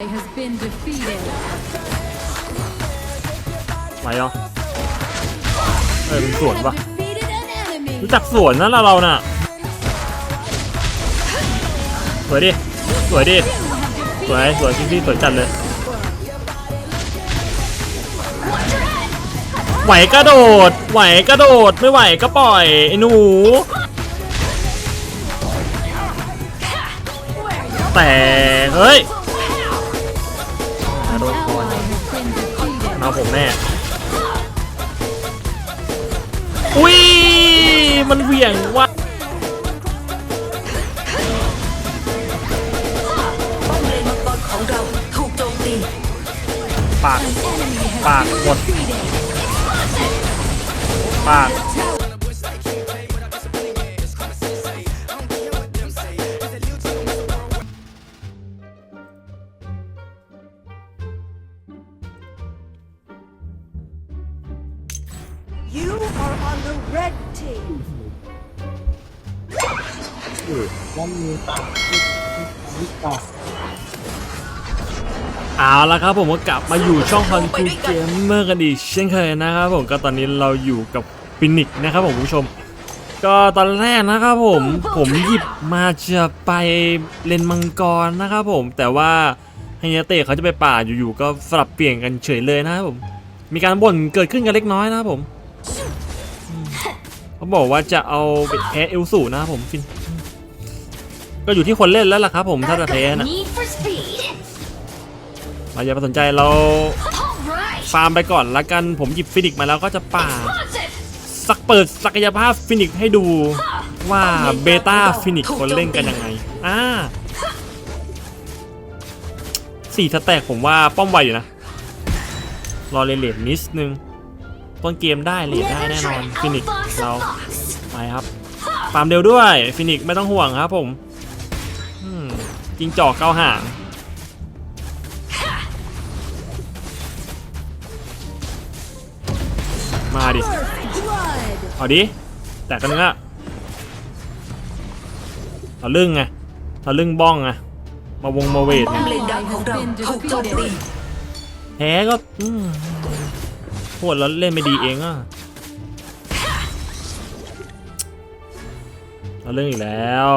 has been defeated. ไหวเหรอเออเป็นสวนปะ Defeated an enemy. รู้จักสวนนะเราเราน่ะ สวยดิ สวยดิ สวย สวยจริงที่สวยจัดเลย ไหวกระโดด ไหวกระโดด ไม่ไหวก็ปล่อยไอ้หนู แต่ เฮ้ย defeated. มาผมแน่ อุ้ย มันเหวี่ยงว่ะป้อมเลนมังกรของเราถูกโจมตีปาก An enemy has ปาก been หมด defeated. ปาก เอาละครับผมก็กลับมาอยู่ช่องคอนคูเกมเมอร์กันอีกเช่นเคยนะครับผมก็ตอนนี้เราอยู่กับฟินิกซ์นะครับผมคุณผู้ชม ก็ตอนแรกนะครับผมผมหยิบมาจะไปเลนมังกรนะครับผมแต่ว่าไฮยาเตะเขาจะไปป่าอยู่ๆก็สลับเปลี่ยนกันเฉยเลยนะครับผม มีการบ่นเกิดขึ้นกันเล็กน้อยนะครับผมเขาบอกว่าจะเอาไปแพ้เอลสูนะครับผมฟิน ก็อยู่ที่คนเล่นแล้วล่ะครับผมถ้าจะแพ้นะ เราอย่าไปสนใจเราฟาร์มไปก่อนละกันผมหยิบฟินิกมาแล้วก็จะป่าสักเปิดศักยภาพฟินิกให้ดูว่าเบต้าฟินิกคนเล่นกันยังไงอ่าสี่สแต็กผมว่าป้อมไวอยู่นะ รอเลเลดนิดนึง ต้นเกมได้เลดได้แน่นอนฟินิกเราไปครับฟาร์มเร็วด้วยฟินิกไม่ต้องห่วงครับผมอืมจิงจอกเก้าหาง มาดิ Blood. เอาดิ แตกกันเนื้อทะลึ่งไงทะลึ่งบ้องไงมาวงมาเวทป้อไงมเลนดังของเราถูกโจมตีแพ้ก็อืมโหดแล้วเล่นไม่ดีเองอะทะลึ่งอีกแล้ว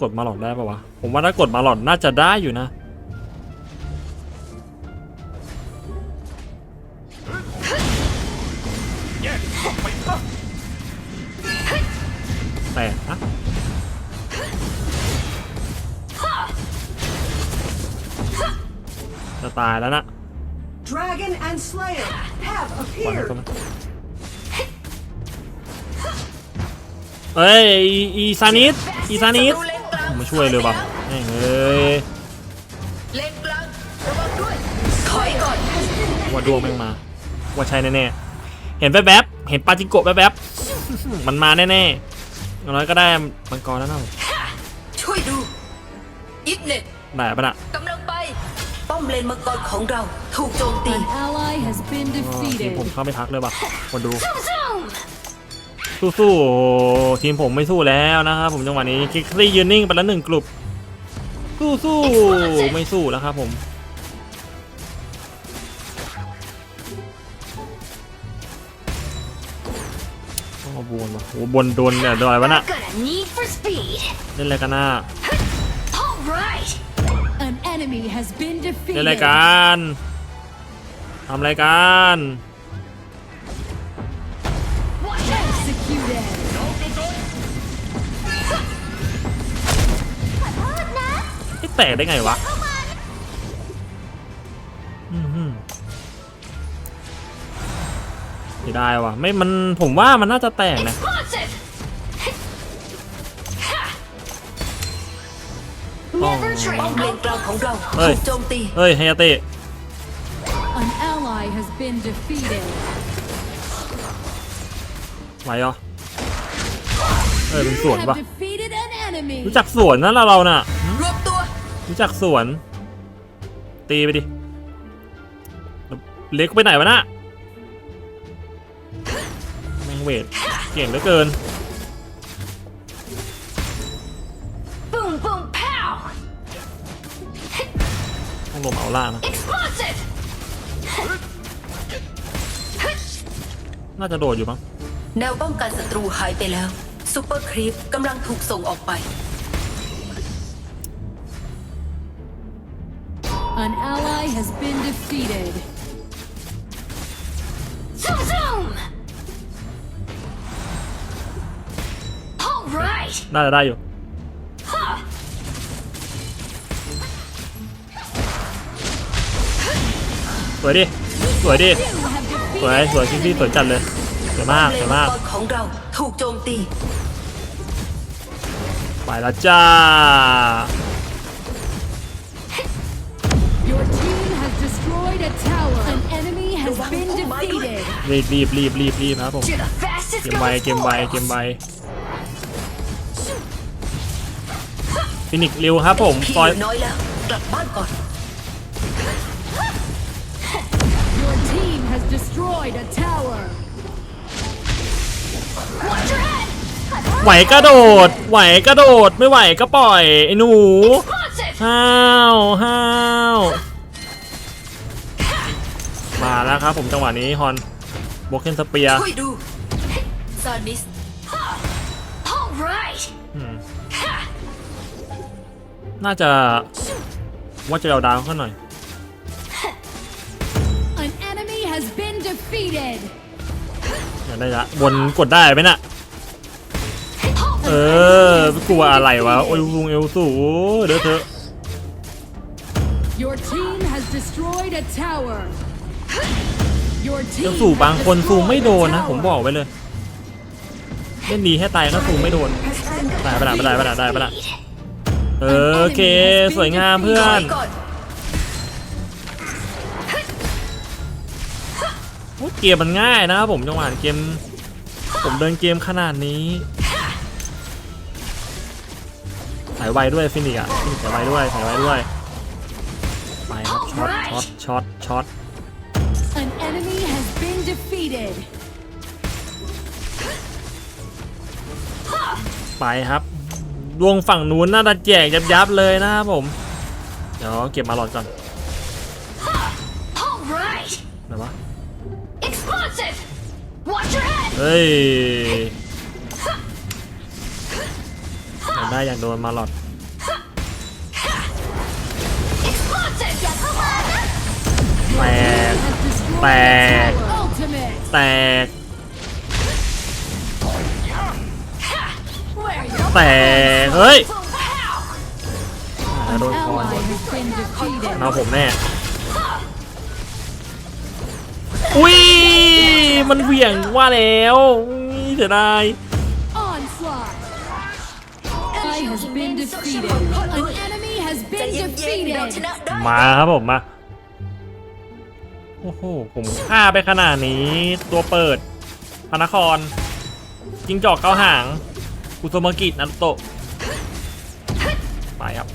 กดมาหลอดได้ปะวะ ผมว่าถ้ากดมาหลอดน่าจะได้อยู่นะ แต่อะจะตายแล้วนะ Dragon and Slayer have ปล่อยให้ appeared เขามาเอ้ยอีอีซานิสอีซานิสศัตรูเลนกลางมาช่วยเลยปะแม่งเอ้ยเลนกลางระวังด้วยถอยก่อนว่าดวงแม่งมาว่าใช่แน่ๆเห็นแวบๆเห็นปาจิโกะแวบๆมันมาแน่ๆ อย่างน้อยก็ได้มังกรแล้วนะช่วยดูอิฟเน็ตได้ปะน่ะกำลังไป ป้อมเลนมังกรของเรา ถูกโจมตี An ally has been อ๋อทีม defeated. ผมเข้าไม่ทักเลยปะคนดู Zoom. สู้ๆทีมผมไม่สู้แล้วนะครับผมจังหวะนี้คิกซี่ยืนนิ่งไปแล้วหนึ่งกลุ่มสู้ๆไม่สู้แล้วครับผม มาบวนวะโอ้บนโดนเนี่ยโดนอะไรวะน่ะ Gonna need for speed. เล่นอะไรกันน่ะ All right. An enemy has been เล่นอะไร defeated. กันทำอะไรกัน Executed. ไม่แตกได้ไงวะ ไม่ได้วะไม่มันผมว่ามันน่าจะแตกนะ Explosive. ต้อง Never ป้อม train. เลนกลางของเราเฮ้ยถูกโจมตีเฮ้ยไฮยาเตะ An ally has been defeated. ไหวเหรอเอ้ยเป็นส You วน have ปะ defeated an enemy. รู้จักสวนนะเราเราน่ะรวบตัวรู้จักสวน ตีไปดิ เล็กไปไหนวะน่ะ แมงเวทเก่งเหลือเกิน Boom, boom, pow. ผมเอาล่างนะ Explosive! น่าจะโดดอยู่มั้งแนวป้องกันศัตรูหายไปแล้วซูเปอร์ครีปกำลังถูกส่งออกไป An ally has been defeated. น่าจะได้อยู่ Huh. สวยดิ สวยดิ You have สวย defeated สวยคิกซี่สวยจัดเลยสวยมากสวยมากเลนมังกรของเราถูกโจมตีไปแล้วจ้า Your team has destroyed a tower. An enemy has been defeated. รีบรีบรีบรีบรีบนะครับผม To the fastest เกมไว goes เกมไว forward. เกมไว ฟินิกซ์เร็วครับผมพี่ซอยเหลือน้อยแล้วกลับบ้านก่อน Your team has destroyed a tower. Watch your head! ไหวก็โดด ไหวก็โดด ไม่ไหวก็ปล่อย ไอ้หนู Explosive! ห้าวห้าวมาแล้วครับผมจังหวะนี้ฮอนโบเกนสเปียช่วยดูซานิส All right! น่าจะว่าจะเอาดาวขึ้นหน่อย An enemy has been defeated. อยากได้ละบนกดได้ไหมน่ะ เออไม่กลัวอะไรวะ โอ้ยลุงเอลสูเด้อเถอะ Your team has destroyed a tower. Your เอล team สูบาง has คนซูม destroyed ไม่โดน a นะ ผม tower. บอกไว้เลย เล่นดีให้ตายก็ซูมไม่โดน ได้ปะล่ะได้ปะล่ะได้ปะล่ะ เออโอเค สวยงามเพื่อถอยนก่อนโอ้ยเกมมันง่ายนะครับผมจังหวะเกม ผมเดินเกมขนาดนี้สายไวด้วยฟินิกอะฟินิกสายไวด้วยสายไวด้วยไปครับช็อตช็อตช็อตช็อต An enemy has been defeated. ไปครับ ดวงฝั่งนู้นน่าจะแจกยับยับๆเลยนะครับผม เดี๋ยวเก็บมาหลอดก่อน All right! ไหนวะ Explosive! Watch your head! เฮ้ยอยากได้อยากโดนมาหลอด Explosive! อย่าเข้ามานะแตก Has destroyed Bad. a tower. Ultimate. แตก แตกเฮ้ย Pow! อ่า An โดนคอน ally has been defeated. เอาผมแน่อุ้ยมันเหวี่ยงว่าแล้วอุ๊ยเสียดาย Onslaught. Ally has been defeated. An enemy has ใจ been เย็นๆเราช defeated. นะได้มาครับผมมาโอ้โหผมฆ่าไปขนาดนี้ตัวเปิดพระนครจิงจอกเก้าหาง อุโซมากินันโตะไปครับ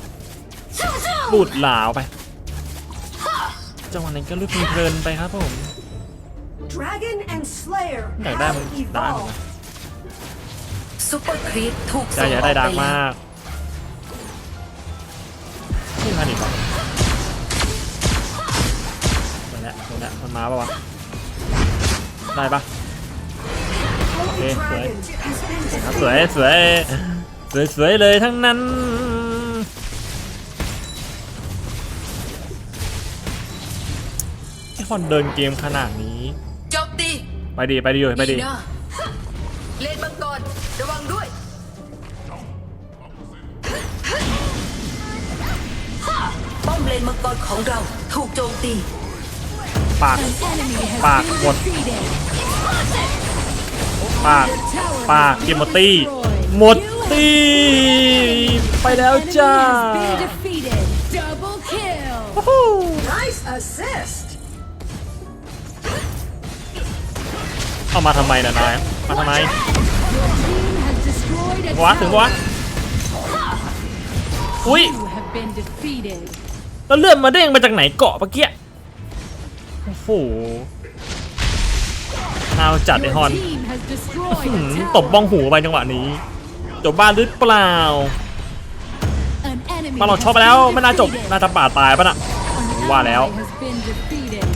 Zoom zoom! บูดหลาวไป จังหวะนี้ก็ลุกเพลินๆไปครับผม Dragon and Slayer อยากได้ have มันได้เหมือน evolved. กันซูเปอร์ครีปถูกใจส่งอยากอได้อกดาไปร์กแล้มาวกนี่มาดิครับตัวเนี้ยตัวเนี้ยมันมาปะวะได้ปะ Holy Okay, Dragon has been ครับสวยสวยสวยสวยเลยทั้งนั้นไอคอนเดินเกมขนาดนี้โจมตีไปดีไปดีอยู่ไปดีนะเลนมังกรระวังด้วยป้อมเลนมังกรของเราถูกโจมตี ปาก An enemy has Bạc, been một. Defeated. ปาก Tower ปาก has เก been มหมดตี้ destroyed. หมด You have ตี้ ไปแล้ว Enemy จ้า has been defeated. Double kill. nice assist. เอามาทำไมนะนาย มาทำไม Your team has destroyed a วะถึงวะ tower. อุ้ย You have been defeated. แล้วเลื่อนมาเด้งมาจากไหนเกาะเมื่อกี้ โอ้โหเอาจัดไอ Your ฮอน team has destroyed หื a ม tower. ตบบ้องหูไปจังหวะนี้ จบบ้านหรือเปล่า An enemy มาเรา has ช็อปไปแล้ว been ไม่น่าจบ defeated. น่าจะป่าดตายปะน่ะ An ว่าแล้ว ally has been defeated.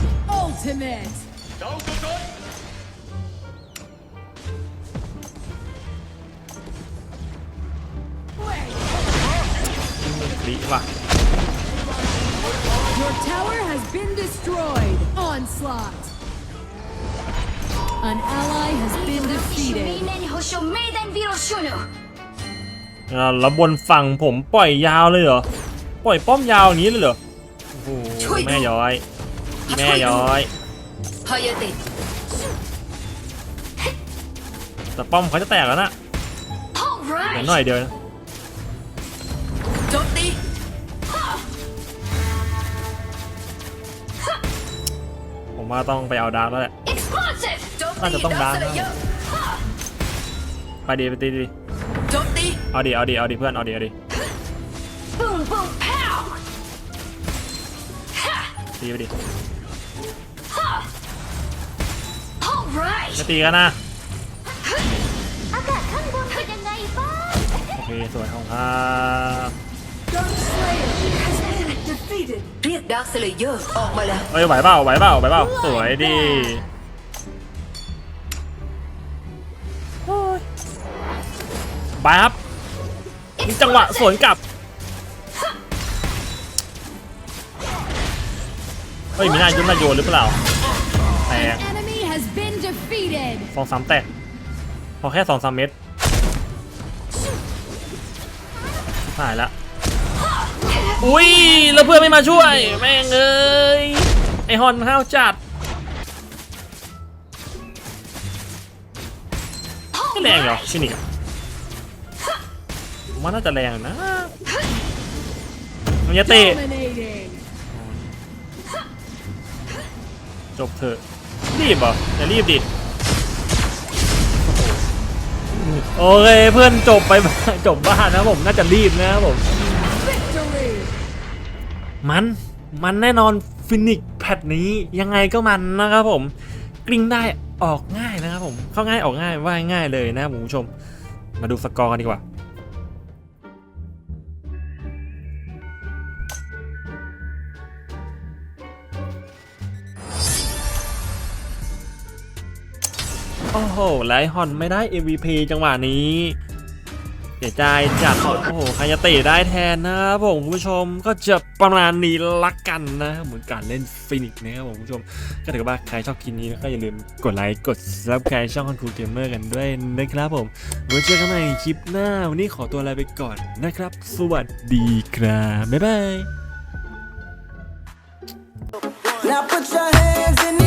Ultimate. ลิว่ะ Your tower has been destroyed. Onslaught. An ally has been defeated. Shuminen hosho meiden viroshuno. อ่าแล้วบนฝั่งผมปล่อยยาวเลยเหรอ ปล่อยป้อมยาวอย่างนี้เลยเหรอ โอ้โหช่วยดูแม่ย้อย แม่ย้อยฮายาเตะแต่ป้อมเขาจะแตกแล้วนะ All เดี๋ยว right. หน่อยเดียวนะโจมตี ผมว่าต้องไปเอาดาร์กแล้วแหละ Explosive. โจมน่าตีจะต้องดาวดังสเลเยอร์ไปดีไปตีดีโจมตีเอาดีเอาดีเอาดีเพื่อน เอาดีเอาดี Boom boom pow. ตีไปดิ All right. จะตีกันนะอากาศข้างบนเป็นยังไงบ้างโอเคสวยของครั บ Dark Slayer has been defeated. เรียกดาร์คสเลเยอร์ออกมาแล้ว เอ้ยไหวเปล่าไหวเปล่าไหวเปล่าสวยดีโอ้ยบายครับมีจังหวะสวนกลับเฮ้ยมีหน้ายุ่งหน้าโยนหรือเปล่าแตก An enemy has been defeated. สองสามแตกพอแค่สองสามเม็ดหายละ อุ้ยแล้วเพื่อนไม่มาช่วย แม่งเอ้ยไอฮอนห้าวจัดแรงเหรอชินิกอะผมว่าน่าจะแรงนะมันจะเตะจบเถอะรีบเหรออย่ารีบดิโอเคเพื่อนจบไปจบบ้านนะผมน่าจะรีบนะครับผม มัน มันแน่นอนฟินิกแพทนี้ยังไงก็มันนะครับผม กลิ้งได้ออกง่ายนะครับผม เข้าง่ายออกง่ายว่ายง่ายเลยนะครับผมผู้ชม มาดูสกอร์กันดีกว่าโอ้โหไลฮอนไม่ได้ MVP จังหวะนี้ เสียใจจัด โอ้โหใครจะตะได้แทนนะครับผมคุณผู้ชมก็จะประมาณนี้ละกันนะเหมือนการเล่นฟินิกนะครับผมคุณผู้ชม ก็ถือว่าใครชอบคลิปนี้ก็อย่าลืมกดไลค์กด subscribe ช่องคอนคูเกมเมอร์กันด้วยนะครับผมไว้เจอกันใหม่คลิปหน้า วันนี้ขอตัวลาไปก่อนนะครับ สวัสดีครับ บ๊ายบาย Now put your hands